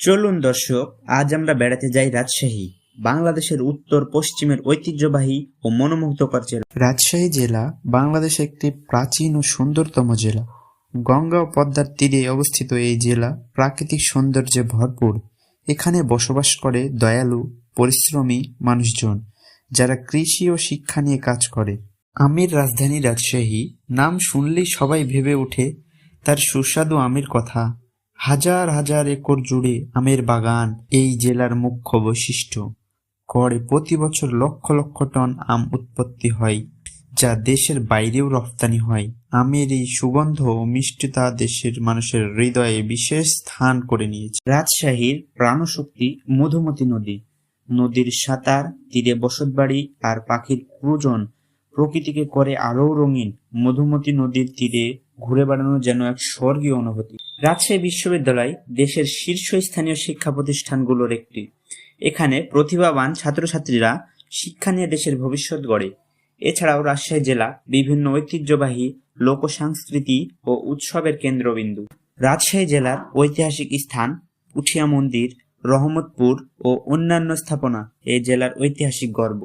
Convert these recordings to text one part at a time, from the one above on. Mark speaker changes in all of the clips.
Speaker 1: চলুন দর্শক, আজ আমরা বেড়াতে যাই রাজশাহী, বাংলাদেশের উত্তর, পশ্চিমের ঐতিহ্যবাহী ও মনোমুগ্ধকর জেলা।
Speaker 2: রাজশাহী জেলা বাংলাদেশের একটি প্রাচীন ও সুন্দরতম জেলা। গঙ্গা ও পদ্মার তীরে অবস্থিত এই জেলা প্রাকৃতিক সৌন্দর্যে ভরপুর। এখানে বসবাস করে দয়ালু, পরিশ্রমী মানুষজন, যারা কৃষি ও শিক্ষা নিয়ে কাজ করে। আমের রাজধানী রাজশাহী, নাম শুনলেই সবাই ভেবে ওঠে, তার সুস্বাদু আমের কথা। হাজার হাজার একর জুড়ে আমের বাগান এই জেলার মুখ্য বৈশিষ্ট্য। গড়ে প্রতি বছর লক্ষ লক্ষ টন আম উৎপত্তি হয়, যা দেশের বাইরেও রপ্তানি হয়। আমের এই সুগন্ধ ও মিষ্টতা দেশের মানুষের হৃদয়ে বিশেষ স্থান করে নিয়েছে।
Speaker 1: রাজশাহীর প্রাণশক্তি মধুমতি নদী। নদীর সাঁতার, তীরে বসতবাড়ি আর পাখির প্রজন প্রকৃতিকে করে আরও রঙিন। মধুমতি নদীর তীরে ঘুরে বেড়ানো যেন এক স্বর্গীয় অনুভূতি। রাজশাহী বিশ্ববিদ্যালয় দেশের শীর্ষস্থানীয় শিক্ষা প্রতিষ্ঠানগুলোর একটি। এখানে প্রতিভাবান ছাত্রছাত্রীরা শিক্ষা নিয়ে দেশের ভবিষ্যৎ গড়ে। এছাড়াও রাজশাহী জেলা বিভিন্ন ঐতিহ্যবাহী লোকসংস্কৃতি ও উৎসবের কেন্দ্রবিন্দু। রাজশাহী জেলার ঐতিহাসিক স্থান পুঠিয়া মন্দির, রহমতপুর ও অন্যান্য স্থাপনা এই জেলার ঐতিহাসিক গর্ব।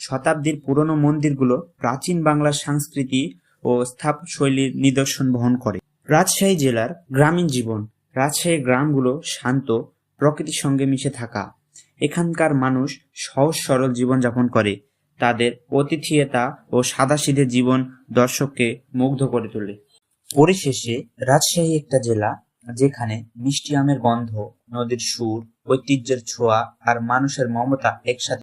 Speaker 1: শতাব্দীর পুরনো মন্দিরগুলো প্রাচীন বাংলার সংস্কৃতি ও স্থাপশৈলীর নিদর্শন বহন করে। রাজশাহী জেলার গ্রামীণ জীবন, রাজশাহীর গ্রামগুলো শান্ত, প্রকৃতির সঙ্গে মিশে থাকা। এখানকার মানুষ সহজ সরল জীবনযাপন করে। তাদের অতিথিয়তা ও সাদাসিধে জীবন দর্শককে মুগ্ধ করে তোলে। পরিশেষে রাজশাহী একটা জেলা যেখানে মিষ্টি আমের গন্ধ, নদীর সুর, ঐতিহ্যের ছোঁয়া আর মানুষের মমতা একসাথে